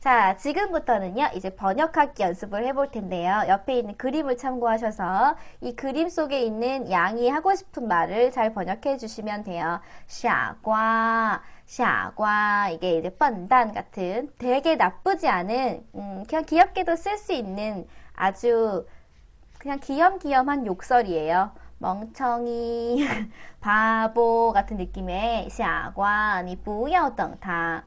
자, 지금부터는요, 이제 번역학기 연습을 해볼 텐데요. 옆에 있는 그림을 참고하셔서 이 그림 속에 있는 양이 하고 싶은 말을 잘 번역해 주시면 돼요. 샤과, 샤과, 이게 이제 뻔단 같은 되게 나쁘지 않은, 음, 그냥 귀엽게도 쓸 수 있는 아주 그냥 귀염귀염한 욕설이에요. 멍청이, 바보 같은 느낌의 샤과, 니 뿌여 등타.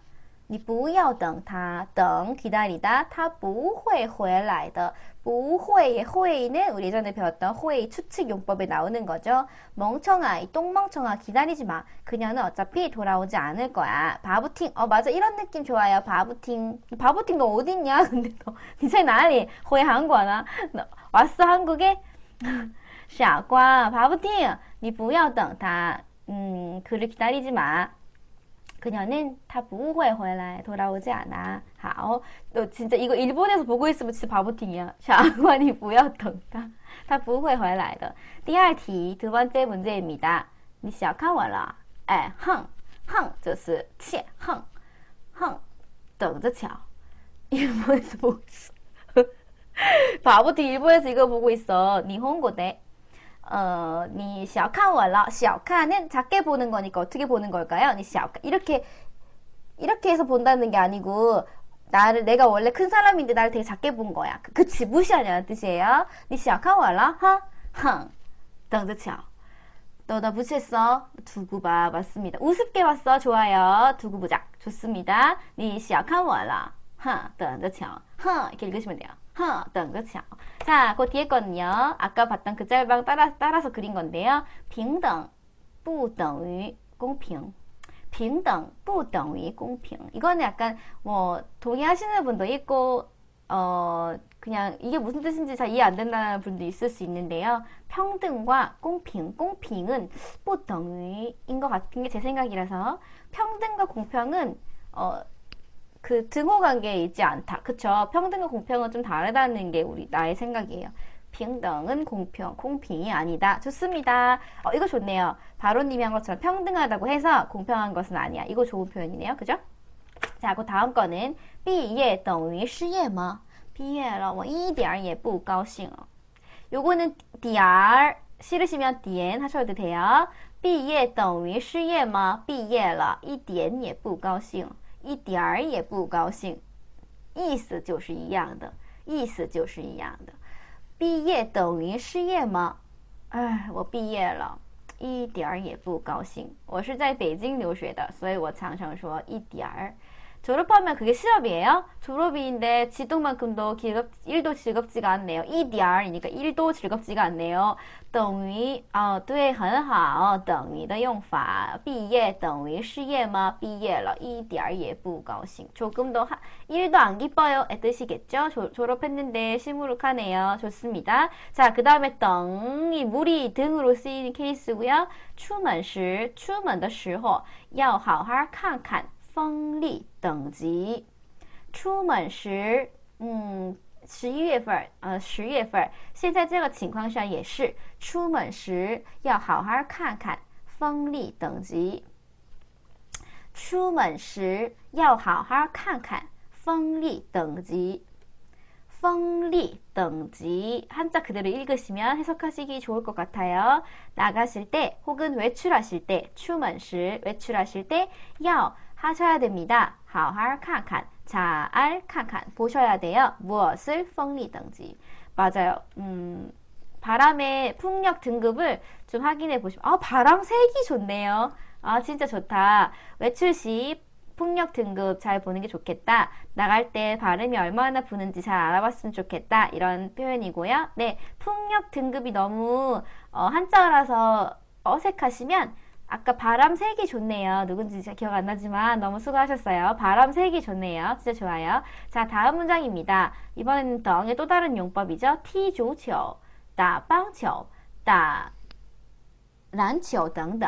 你不要等他等 기다리다 他不会回来的不会 회는 우리 예전에 배웠던 회 추측 용법에 나오는 거죠. 멍청아 이 똥멍청아 기다리지 마. 그녀는 어차피 돌아오지 않을 거야. 바보팅 어 맞아 이런 느낌 좋아요. 바보팅 바보팅 너 어딨냐? 근데 너你在 哪里? 回韩国呢? 너 왔어 한국에? 傻瓜 바보팅 你不要等他 음 그를 기다리지 마. 그녀는 다不会回来 돌아오지 않아. 好,너 진짜 이거 일본에서 보고 있으면 진짜 바보팅이야. 傻瓜你不要等他他不会回来的第二题두 번째 문제입니다. 你小看我了哎哼哼就是切哼哼等着瞧 일본에서 보고 있어 바보팅 일본에서 이거 보고 있어 니혼고대 어, 니 샤카와라 샤카는 작게 보는 거니까 어떻게 보는 걸까요? 니 샤카 이렇게 이렇게 해서 본다는 게 아니고 나를 내가 원래 큰 사람인데 나를 되게 작게 본 거야. 그, 그치 무시하냐는 뜻이에요. 니 샤카와라 하 항 덩드쳐 너나 무시했어? 두고 봐 맞습니다. 우습게 봤어 좋아요. 두고 보자 좋습니다. 니 샤카와라 하 덩드쳐 하 이렇게 읽으시면 돼요. 하, 덩그쵸. 자, 그 뒤에 거는요. 아까 봤던 그 짤방 따라, 따라서 그린 건데요. 平等不等于公平.平等不等于公平. 이거는 약간 뭐 동의하시는 분도 있고 어 그냥 이게 무슨 뜻인지 잘 이해 안 된다는 분도 있을 수 있는데요. 평등과 공평, 공평은 不等于인 것 같은 게 제 생각이라서 평등과 공평은 어, 그 등호 관계에 있지 않다. 그쵸? 평등과 공평은 좀 다르다는 게 우리 나의 생각이에요. 평등은 공평, 공평이 아니다. 좋습니다. 어, 이거 좋네요. 바로님이 한 것처럼 평등하다고 해서 공평한 것은 아니야. 이거 좋은 표현이네요. 그죠? 자, 그 다음 거는 毕业等于失业吗?毕业了我一点也不高兴. 요거는 dr 싫으시면 dn 하셔도 돼요. 毕业等于失业吗?毕业了一点也不高兴. 一点儿也不高兴，意思就是一样的，意思就是一样的。毕业等于失业吗？哎，我毕业了，一点儿也不高兴。我是在北京留学的，所以我常常说一点儿。 졸업하면 그게 실업이에요? 졸업인데 지동만큼도 즐겁, 1도 즐겁지가 않네요. EDR이니까 1도 즐겁지가 않네요. 等于啊对很好等于的用法毕业等于失业吗毕业了一点儿也不高兴 조금 더 하, 1도 안 기뻐요 의 뜻이겠죠 조, 졸업했는데 시무룩하네요 좋습니다 자 그 다음에 等이 물이 등으로 쓰이는 케이스고요 出门时出门的时候要好好看看 风力等级，出门时，嗯，十一月份，呃，十月份，现在这个情况下也是，出门时要好好看看风力等级。出门时要好好看看风力等级。风力等级 한자 그대로 읽으시면 해석하시기 좋을 것 같아요. 나가실 때 혹은 외출하실 때, 出门时 외출하실 때要 하셔야 됩니다. 好好看看, 잘看看 보셔야 돼요. 무엇을 风力 等级 맞아요. 음, 바람의 풍력 등급을 좀 확인해 보시면 아 바람 색이 좋네요. 아 진짜 좋다. 외출 시 풍력 등급 잘 보는 게 좋겠다. 나갈 때 바람이 얼마나 부는지 잘 알아봤으면 좋겠다. 이런 표현이고요. 네, 풍력 등급이 너무 어, 한자라서 어색하시면 아까 바람 색이 좋네요. 누군지 기억 안 나지만 너무 수고하셨어요. 바람 색이 좋네요. 진짜 좋아요. 자, 다음 문장입니다. 이번에는 덩의 또 다른 용법이죠. 티足球, 打棒球, 打篮球等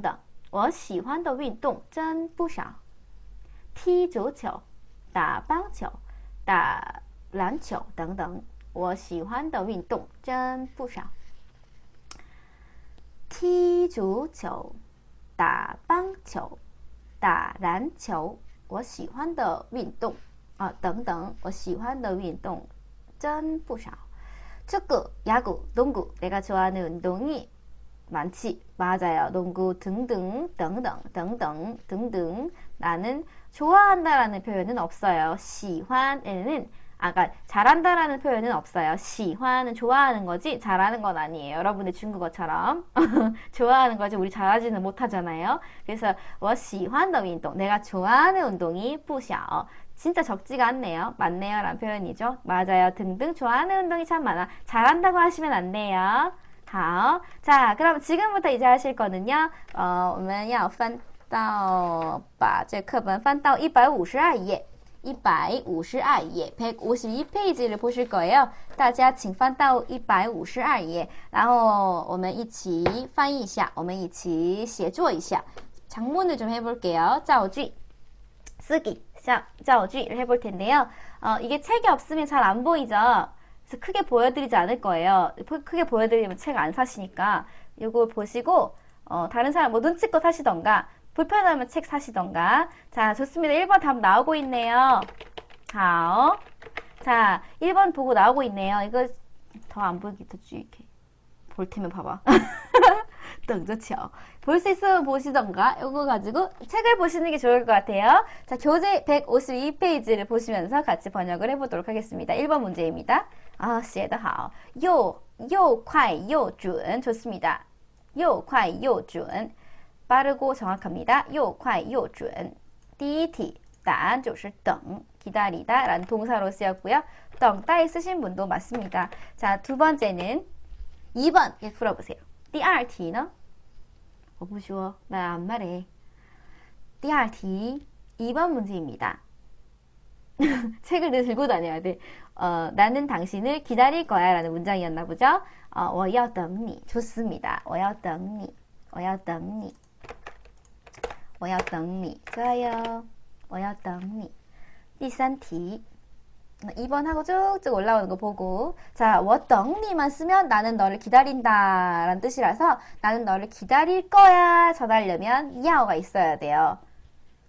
等我喜欢的运动真不少。 踢足球、打棒球、打篮球等等。 我喜欢的运动真不少：踢足球、打棒球、打篮球。我喜欢的运动啊，等等，我喜欢的运动真不少。축 구、 야 구、 농구내가좋아하는운동이많지맞아요농구등등등등등등등등나는좋아한다라는표현은없어요喜欢에는 아까 잘한다라는 표현은 없어요. 시화는 좋아하는 거지 잘하는 건 아니에요. 여러분의 중국어처럼 좋아하는 거지 우리 잘하지는 못하잖아요. 그래서 我喜欢的 운동 내가 좋아하는 운동이 不小 진짜 적지가 않네요. 맞네요. 라는 표현이죠. 맞아요. 등등 좋아하는 운동이 참 많아. 잘한다고 하시면 안 돼요. 好, 자, 그럼 지금부터 이제 하실 거는요. 어, 我们要翻到把这课本翻到152页。 一百五十二页，page 五十一 page 不是거예 요。 大家请翻到一百五十二页，然后我们一起翻译一下，我们一起写作一下。장문을좀해볼게 요。 造句，쓰 기， 자造句를해볼텐데 요。 어이게책이없으면잘안보이죠그래서크게보여드리지않을거예요크게보여드리면책안사시니까이거보시고어다른사람뭐눈치껏하시던가 불편하면 책 사시던가. 자, 좋습니다. 1번 답 나오고 있네요. 好. 자, 1번 보고 나오고 있네요. 이거 더 안 보이게 더 이렇게 볼 테면 봐봐. 덩저치요. 볼 수 있으면 보시던가 이거 가지고 책을 보시는 게 좋을 것 같아요. 자, 교재 152페이지를 보시면서 같이 번역을 해보도록 하겠습니다. 1번 문제입니다. 아, 写得好.又又快又准 좋습니다. 又快又准 빠르고 정확합니다. 又快又准.第一题答案就是等 기다리다 라는 동사로 쓰였고요. 덩 따에 쓰신 분도 맞습니다. 자, 두 번째는 2번 예, 풀어보세요. 第二题呢?我不说,나안 말해. 第二题 2번 문제입니다. 책을 들고 다녀야 돼. 어, 나는 당신을 기다릴 거야 라는 문장이었나 보죠? 어, 我要等你. 좋습니다. 我要等你.我要等你. 我要等你，加油！我要等你。第三题， 2번 하고 쭉쭉 올라오는 거 보고 자, 我等你만 쓰면 나는 너를 기다린다 라는 뜻이라서 나는 너를 기다릴 거야 전하려면 야오가 있어야 돼요.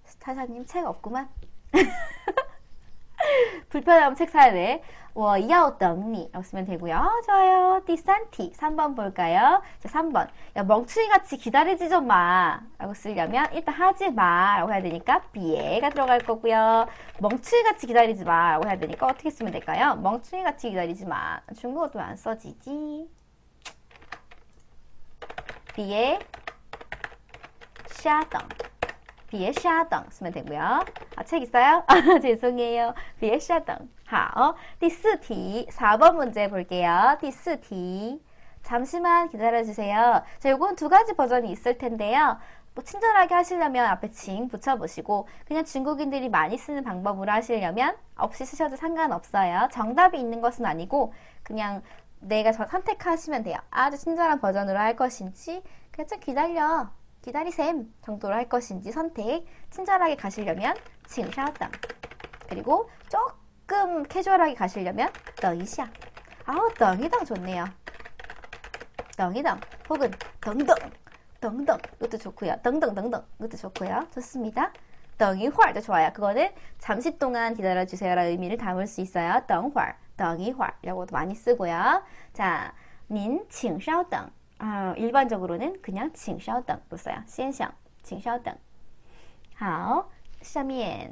스타샤님 책 없구만. 불편하면 책 사야 돼. 我要等你라고 쓰면 되고요. 아, 좋아요. 디산티 3번 볼까요? 자, 3번. 야, 멍충이같이 기다리지 좀 마. 라고 쓰려면 일단 하지 마. 라고 해야 되니까 비에가 들어갈 거고요. 멍충이같이 기다리지 마. 라고 해야 되니까 어떻게 쓰면 될까요? 멍충이같이 기다리지 마. 중국어도 안 써지지. 비에 샤덩. 비에 샤덩 쓰면 되고요. 아, 책 있어요? 죄송해요. 비에 샤덩. 好第四题 4번 문제 볼게요. 第四题 잠시만 기다려주세요. 자, 요건 두 가지 버전이 있을 텐데요. 뭐 친절하게 하시려면 앞에 징 붙여보시고 그냥 중국인들이 많이 쓰는 방법으로 하시려면 없이 쓰셔도 상관없어요. 정답이 있는 것은 아니고 그냥 내가 저 선택하시면 돼요. 아주 친절한 버전으로 할 것인지 그냥 좀 기다려 기다리셈 정도로 할 것인지 선택 친절하게 가시려면 칭샤당 그리고 조금 조금 캐주얼하게 가시려면 덩이샤. 아우 덩이당 좋네요. 덩이당 혹은 덩덩 덩덩 이것도 좋고요. 덩덩덩덩 이것도 좋고요. 좋습니다. 덩이활도 좋아요. 그거는 잠시 동안 기다려주세요라는 의미를 담을 수 있어요. 덩활, 덩이활이라고도 많이 쓰고요. 자, 닌, 칭稍等. 아, 일반적으로는 그냥 칭稍等로 써요. 先想, 칭稍等. 好,下面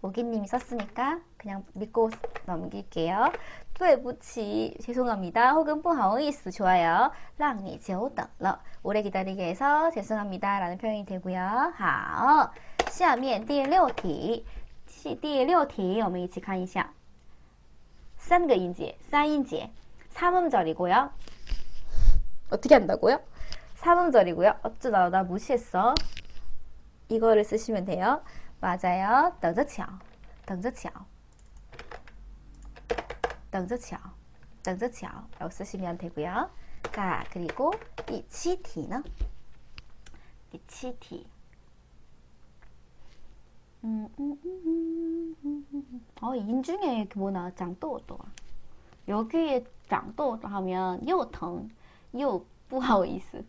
모기님이 썼으니까 그냥 믿고 넘길게요. 对不起 죄송합니다. 혹은 不好意思 좋아요. 让你久等了 오래 기다리게 해서 죄송합니다 라는 표현이 되고요. 好下面第六题第六题我们一起看一下三个音节三音节 삼음절이고요. 어떻게 한다고요? 3음절이고요. 어쩌다 나 무시했어. 이거를 쓰시면 돼요. 맞아요. 等着瞧.等着瞧.等着瞧.等着瞧. 라고 쓰시면 되고요. 자, 그리고 이 치티는 이 치티. 음, 음, 음, 어, 인중에 뭐 나, 장또 또. 여기에 장또 하면 又疼又不好意思.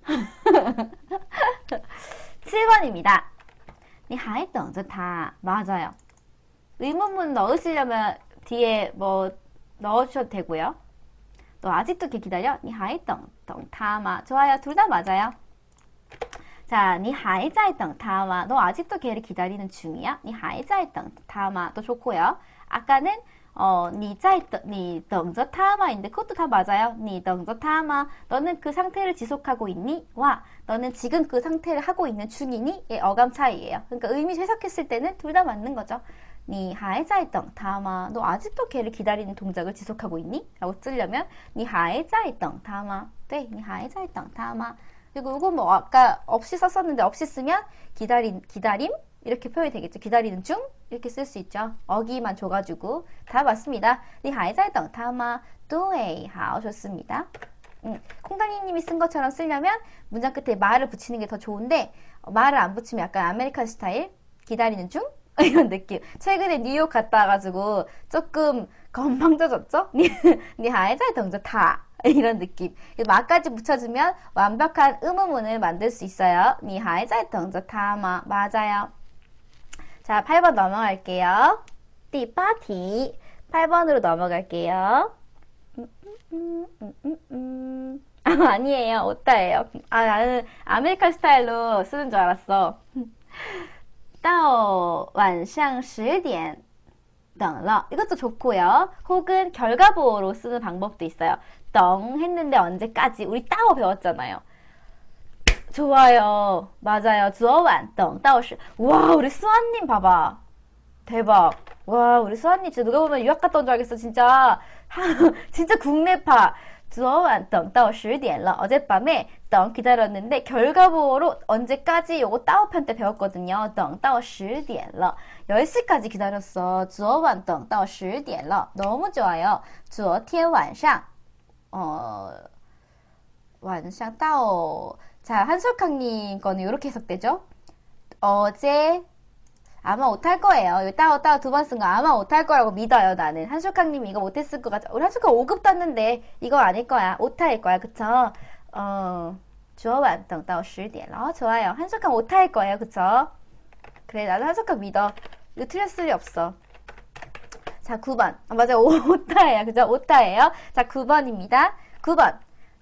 7번입니다. 你还等着他. 맞아요. 의문문 넣으시려면 뒤에 뭐 넣으셔도 되고요. 너 아직도 이렇게 기다려? 你还等等他吗? 좋아요. 둘 다 맞아요. 자, 你还在等他吗? 너 아직도 걔를 기다리는 중이야? 你还在等他吗?도 좋고요. 아까는 어, 你在等,你等着他吗?인데 그것도 다 맞아요. 你等着他吗? 너는 그 상태를 지속하고 있니? 와, 너는 지금 그 상태를 하고 있는 중이니? 의 어감 차이예요. 그러니까 의미 해석했을 때는 둘 다 맞는 거죠. 你还在等他吗? 너 아직도 걔를 기다리는 동작을 지속하고 있니? 라고 쓰려면 你还在等他吗? 네, 你还在等他吗? 그리고 이거 뭐 아까 없이 썼었는데 없이 쓰면 기다림, 기다림 이렇게 표현이 되겠죠. 기다리는 중 이렇게 쓸 수 있죠. 어기만 줘가지고 다 맞습니다. 니하이자이덩 다마 좋습니다. 음, 콩다니님이 쓴 것처럼 쓰려면 문장 끝에 말을 붙이는 게 더 좋은데 어, 말을 안 붙이면 약간 아메리칸 스타일 기다리는 중 이런 느낌. 최근에 뉴욕 갔다 와가지고 조금 건방져졌죠? 니하이자이덩저 이런 느낌. 마까지 붙여주면 완벽한 음음문을 만들 수 있어요. 니하이자이덩저 맞아요. 자, 8번 넘어갈게요. 第八题. 8번으로 넘어갈게요. 음, 음, 음, 아, 아니에요. 오타예요. 아, 나는 아메리칸 스타일로 쓰는 줄 알았어. 到晚上10点等了. 이것도 좋고요. 혹은 결과보호로 쓰는 방법도 있어요. 덩 했는데 언제까지? 우리 따오 배웠잖아요. 좋아요. 맞아요. 昨晚等到时. 와, 우리 수아님 봐봐. 대박. 와, 우리 수아님 진짜 누가 보면 유학 갔다 온 줄 알겠어. 진짜. 진짜 국내파. 昨晚等到10点了. 어젯밤에 等 기다렸는데 결과보호로 언제까지 요거 따오편 때 배웠거든요. 等到10点了. 10시까지 기다렸어. 昨晚等到10点了. 너무 좋아요. 昨天晚上 어, 晚上到 자, 한솔캉님 거는 이렇게 해석되죠? 어제 아마 못할 거예요. 이 따 오 따오 두번 쓴 거 아마 못할 거라고 믿어요, 나는. 한솔캉님이 이거 못했을 것 같아. 우리 한솔캉 5급 땄는데 이거 아닐 거야. 오타일 거야, 그쵸? 어, 덩따오 10点. 어, 좋아요. 한솔캉 오타일 거예요, 그쵸? 그래, 나는 한솔캉 믿어. 이거 틀렸을 리 없어. 자, 9번. 아, 맞아요. 오타예요. 그죠? 오타예요. 자, 9번입니다. 9번.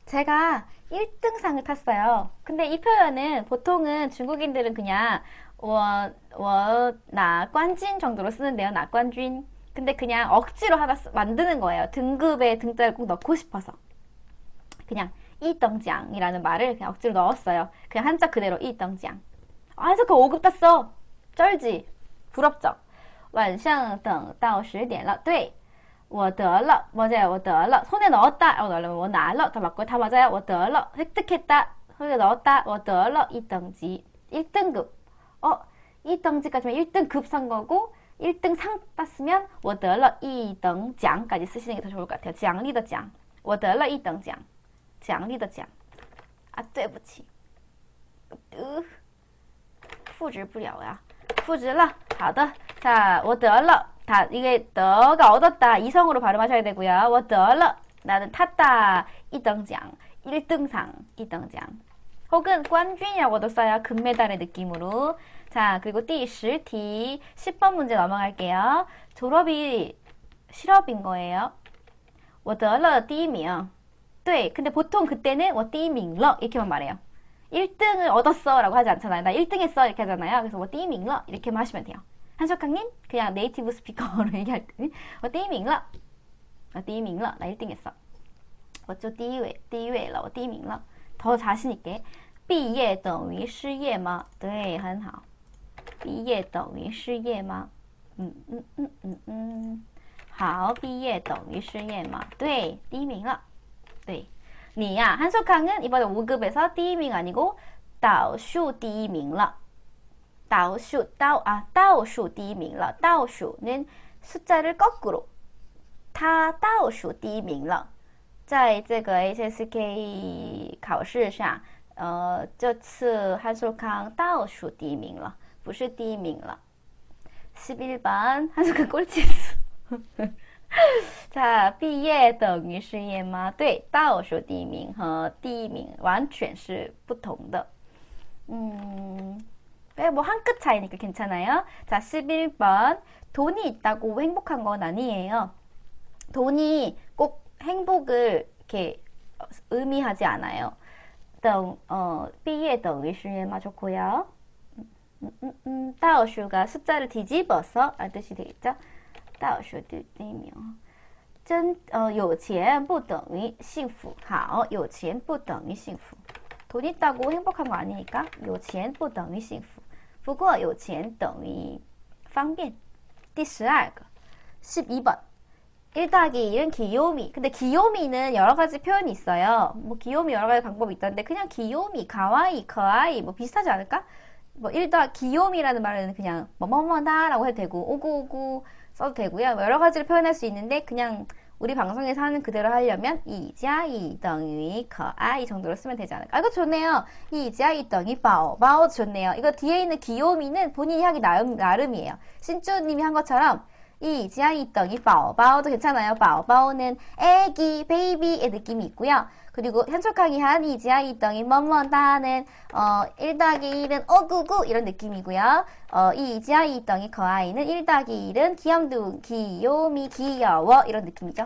제가 1등상을 탔어요. 근데 이 표현은 보통은 중국인들은 그냥 我我나 관진 정도로 쓰는데요. 나 관진. 근데 그냥 억지로 하나 쓰, 만드는 거예요. 등급에 등자를 꼭 넣고 싶어서. 그냥 이덩장이라는 말을 그냥 억지로 넣었어요. 그냥 한자 그대로 이덩장. 아, 저거 5급 땄어. 쩔지? 부럽죠? 晚上等到十点了。对， 我得了 맞아요 我得了 손에 넣었다 어, 넣으려면 我拿了더 맞고 다 맞아요 我得了 획득했다 손에 넣었다 我得了 1등지 1등급 어 2등지까지면 1등급 산 거고 1등 상 땄으면 我得了 2등장까지 쓰시는 게 더 좋을 것 같아요 奖励的奖 我得了 2등장 奖励的奖啊对不起复制不了呀复制了好的자我得了 다 이게 너가 얻었다 이성으로 발음하셔야 되고요. 我得了 나는 탔다 1등장 1등상 1등장 혹은 관준이라고도 써요. 금메달의 느낌으로 자 그리고 第10题 10번 문제 넘어갈게요. 졸업이 실업인 거예요. 我得了第一名对 근데 보통 그때는 我第一名了 이렇게만 말해요. 1등을 얻었어 라고 하지 않잖아요. 나 1등 했어 이렇게 하잖아요. 그래서 我第一名了 이렇게만 하시면 돼요. 한석학님 그냥 네이티브 스피커로 얘기할 때는 我第一名了我第一名了나 1등 했어 我就第一位第一位了我第一名了더 자신 있게 毕业等于失业吗对很好毕业等于失业吗嗯嗯嗯嗯嗯好毕业等于失业吗对第一名了对 니야 한석항은 이번에 5급에서 第一名 아니고 倒数第一名了. 倒数 倒, 아, 倒数第一名了.倒数는 숫자를 거꾸로 他倒数第一名了.在这个 HSK 考试上，呃，这次汉寿康倒数第一名了，不是第一名了。 11번 한석한 꼴찌했어. 자, 毕业等于失业吗？对，倒数第一名和第一名完全是不同的。 음, 뭐한 끗 차이니까 괜찮아요. 자, 11번. 돈이 있다고 행복한 건 아니에요. 돈이 꼭 행복을 이렇게 의미하지 않아요. 等, 어, 毕业等于失业吗? 좋고요. 음, 음, 음, 倒数가 숫자를 뒤집어서 아 뜻이 되겠죠? 倒数第一名真呃有钱不等于幸福好有钱不等于幸福돈 있다고 행복한 거 아니니까 有钱不等于幸福 不过有钱等于方便第十二个 1 더하기 1은 귀요미. 근데 귀요미는 여러 가지 표현이 있어요. 뭐 귀요미 여러 가지 방법이 있던데 그냥 귀요미, 가와이, 커아이 뭐 비슷하지 않을까? 뭐1 더하기 귀요미라는 말은 그냥 뭐뭐뭐다라고 해도 되고 오구오구 써도 되고요. 뭐 여러 가지를 표현할 수 있는데 그냥 우리 방송에서 하는 그대로 하려면 이자 이덩이 커아 이 정도로 쓰면 되지 않을까? 아, 이거 좋네요. 이자 이덩이 바오 바오 좋네요. 이거 뒤에 있는 귀요미는 본인이 하기 나름, 나름이에요. 신주님이 한 것처럼 이자 이덩이 바오 바오도 괜찮아요. 바오 바오는 애기 베이비의 느낌이 있고요. 그리고 현철강이 한 이지아 이덩이 뭐뭐다는 어, 1 더하기 1은 어구구 이런 느낌이고요. 어, 이 이지아 이덩이 거아이는 1 더하기 1은 귀염둥, 귀요미, 귀여워 이런 느낌이죠.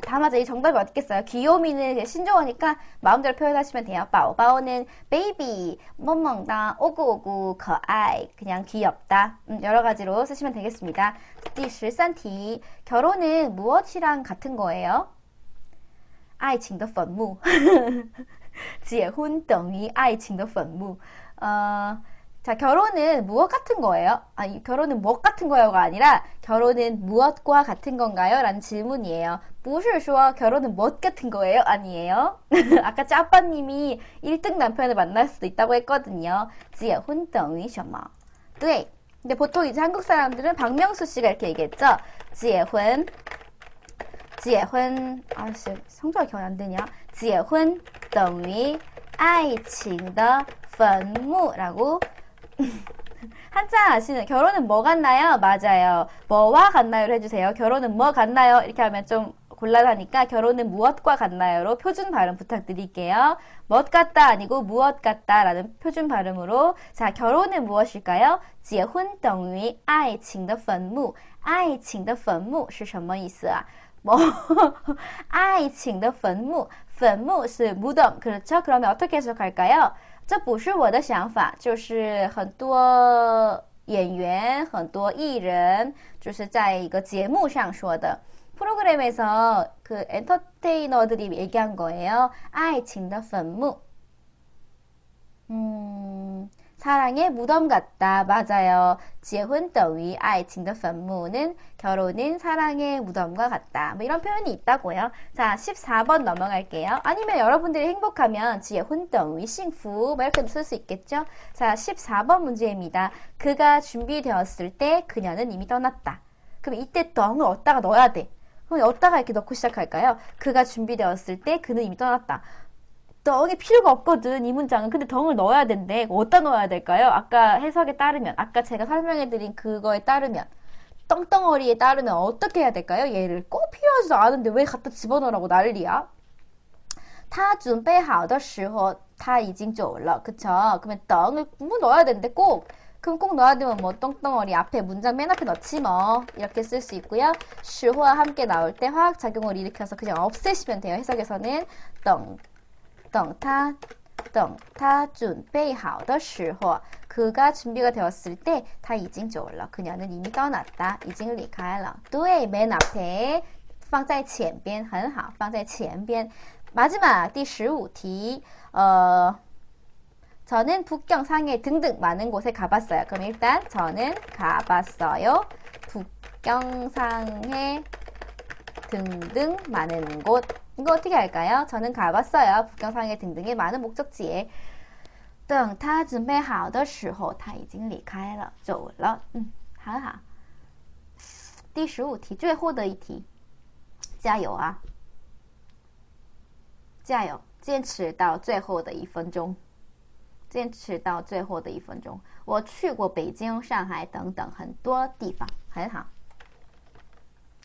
다 맞아. 이 정답이 어딨겠어요. 귀요미는 신조어니까 마음대로 표현하시면 돼요. 바오바오는 베이비, 멍멍다, 오구오구, 거아이, 그냥 귀엽다. 음, 여러 가지로 쓰시면 되겠습니다. 第13题. 결혼은 무엇이랑 같은 거예요? 爱情的坟墓结婚等于爱情的坟墓呃 자, 결혼은 무엇 같은 거예요? 아니, 결혼은 무엇 같은 거요가 아니라 결혼은 무엇과 같은 건가요? 라는 질문이에요. 不是说 결혼은 무엇 같은 거예요? 아니에요. 아까 짜빠님이 1등 남편을 만날 수도 있다고 했거든요. 结婚等于什么?对. 근데 보통 이제 한국 사람들은 박명수 씨가 이렇게 얘기했죠. 结婚 结婚 아씨 성조가 기억이 안 되냐? 结婚等于爱情的坟墓라고 한자 아시는 결혼은 뭐 같나요? 맞아요. 뭐와 같나요를 해주세요. 결혼은 뭐 같나요? 이렇게 하면 좀 곤란하니까 결혼은 무엇과 같나요로 표준 발음 부탁드릴게요. 무엇 같다 아니고 무엇 같다라는 표준 발음으로 자 결혼은 무엇일까요? 结婚等于爱情的坟墓爱情的坟墓是什么意思啊？ 뭐 아이칭의 坟墓,坟墓是 무덤 그렇죠? 그러면 어떻게 해석할까요? 这不是我的想法就是很多演员很多艺人就是在一个节目上说的 프로그램에서 그 엔터테이너들이 얘기한 거예요. 아이칭의 坟墓 음, 사랑의 무덤 같다. 맞아요. 지혜훈 더위 아이칭더 선무는 결혼은 사랑의 무덤과 같다. 뭐 이런 표현이 있다고요. 자, 14번 넘어갈게요. 아니면 여러분들이 행복하면 지혜훈 더위 싱푸 뭐 이렇게도 쓸 수 있겠죠? 자, 14번 문제입니다. 그가 준비되었을 때 그녀는 이미 떠났다. 그럼 이때 덩을 어디다가 넣어야 돼? 그럼 어디다가 이렇게 넣고 시작할까요? 그가 준비되었을 때 그는 이미 떠났다. 덩이 필요가 없거든 이 문장은 근데 덩을 넣어야 된대 어디다 넣어야 될까요? 아까 해석에 따르면 아까 제가 설명해드린 그거에 따르면 떵떵어리에 따르면 어떻게 해야 될까요? 얘를 꼭 필요하지도 않은데 왜 갖다 집어넣으라고 난리야? 他准备好的时候他已经走了 그쵸? 그러면 덩을 뭐 넣어야 되는데 꼭 그럼 꼭 넣어야 되면 뭐 떵떵어리 앞에 문장 맨 앞에 넣지 뭐 이렇게 쓸 수 있고요. 时와 함께 나올 때 화학작용을 일으켜서 그냥 없애시면 돼요. 해석에서는 떵 等他等他准备好的时候 그가 준비가 되었을 때 他已经走了 그녀는 이미 떠났다 已经离开了对맨 앞에 放在前边很好放在前边 마지막 第十五题 어, 저는 북경상해 등등 많은 곳에 가봤어요. 그럼 일단 저는 가봤어요. 북경상해 등등 많은 곳 이거 어떻게 할까요? 저는 가봤어요. 북경상해 등등의 많은 목적지에. 等他准备好的时候，他已经离开了，走了。嗯，很好。第十五题，最后的一题，加油啊！加油，坚持到最后的一分钟，坚持到最后的一分钟。我去过北京、上海等等很多地方，很好。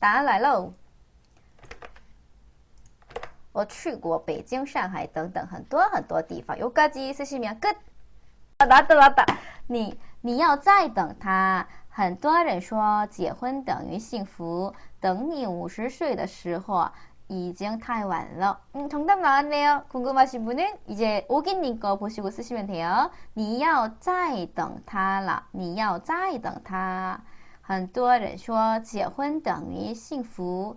答案来喽！ 我去过北京、上海等等很多很多地方。여기까지쓰시면끝아맞다맞다你你要再等他。很多人说结婚等于幸福。等你五十岁的时候，已经太晚了。음정답나왔네요궁금하신분은이제오기님거보시고쓰시면돼요你要再等他了。你要再等他。很多人说结婚等于幸福。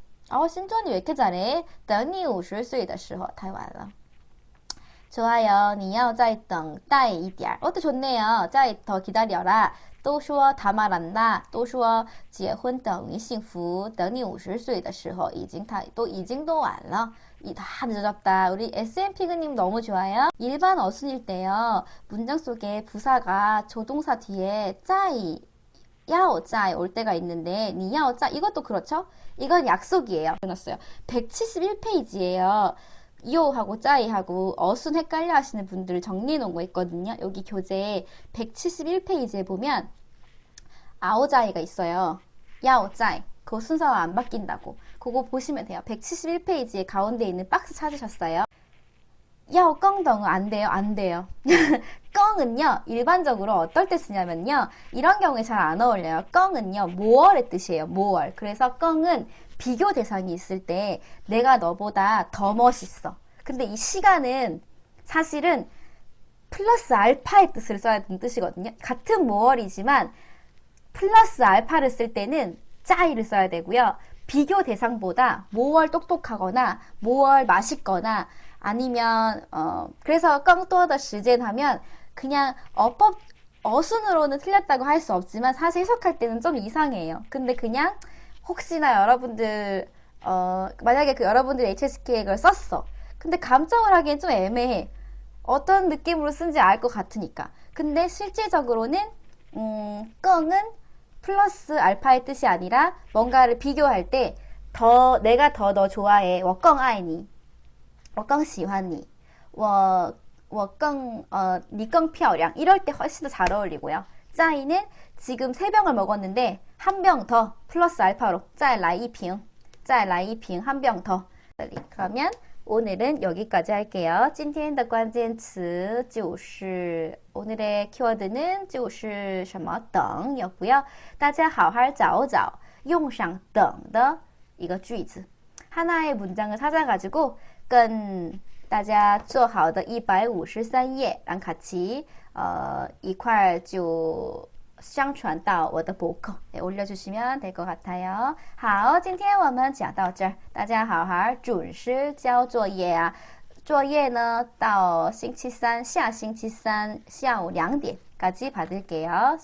어, 신전이 왜 이렇게 잘해? 等你五十岁的时候太晚了. 좋아요. 你要再等待一点. 어또 좋네요. 再더 기다려라. 都说다 말한다. 都说等你五十岁的时候已经太또已经都晚了. 다 늦어졌다. 우리 SM피그님 너무 좋아요. 일반 어순일 때요. 문장 속에 부사가 조동사 뒤에 짜이 야오짜이 올 때가 있는데 니야오짜 이것도 그렇죠? 이건 약속이에요. 해놨어요. 171페이지예요. 요하고 짜이하고 어순 헷갈려 하시는 분들 정리해 놓은 거 있거든요. 여기 교재 171페이지에 보면 아오짜이가 있어요. 야오짜이. 그 순서가 안 바뀐다고. 그거 보시면 돼요. 171페이지에 가운데 있는 박스 찾으셨어요. 야, 껑덩 안 돼요, 안 돼요. 껑은요, 일반적으로 어떨 때 쓰냐면요, 이런 경우에 잘 안 어울려요. 껑은요, 모월의 뜻이에요, 모월. 그래서 껑은 비교 대상이 있을 때 내가 너보다 더 멋있어. 근데 이 시간은 사실은 플러스 알파의 뜻을 써야 되는 뜻이거든요. 같은 모월이지만 플러스 알파를 쓸 때는 짜이를 써야 되고요. 비교 대상보다 모월 똑똑하거나 모월 맛있거나 아니면 어 그래서 껑또하다시젠 하면 그냥 어법 어순으로는 틀렸다고 할 수 없지만 사실 해석할 때는 좀 이상해요. 근데 그냥 혹시나 여러분들 어 만약에 그 여러분들 HSK에 그걸 썼어. 근데 감정을 하기엔 좀 애매해. 어떤 느낌으로 쓴지 알 것 같으니까. 근데 실질적으로는 음, 껑은 플러스 알파의 뜻이 아니라 뭔가를 비교할 때 더 내가 더 너 좋아해 워껑 아이니 我更喜欢你我我更呃你更漂亮 이럴 때 훨씬 더 잘 어울리고요. 짜이는 지금 세 병을 먹었는데 한 병 더 플러스 알파로 再来一瓶再来一瓶한 병 더. 그러면 오늘은 여기까지 할게요. 今天的关键词就是 오늘의 키워드는 就是什么等였고요. 大家好好找找用上等的一个句子。 하나의 문장을 찾아가지고 跟大家做好的一百五十三页，让卡奇呃一块就相传到我的博客 네, 올려주시면 될 것 같아요. 好，今天我们讲到这儿，大家好好准时交作业啊。作业呢，到星期三下星期三下午两点까지 받을게요.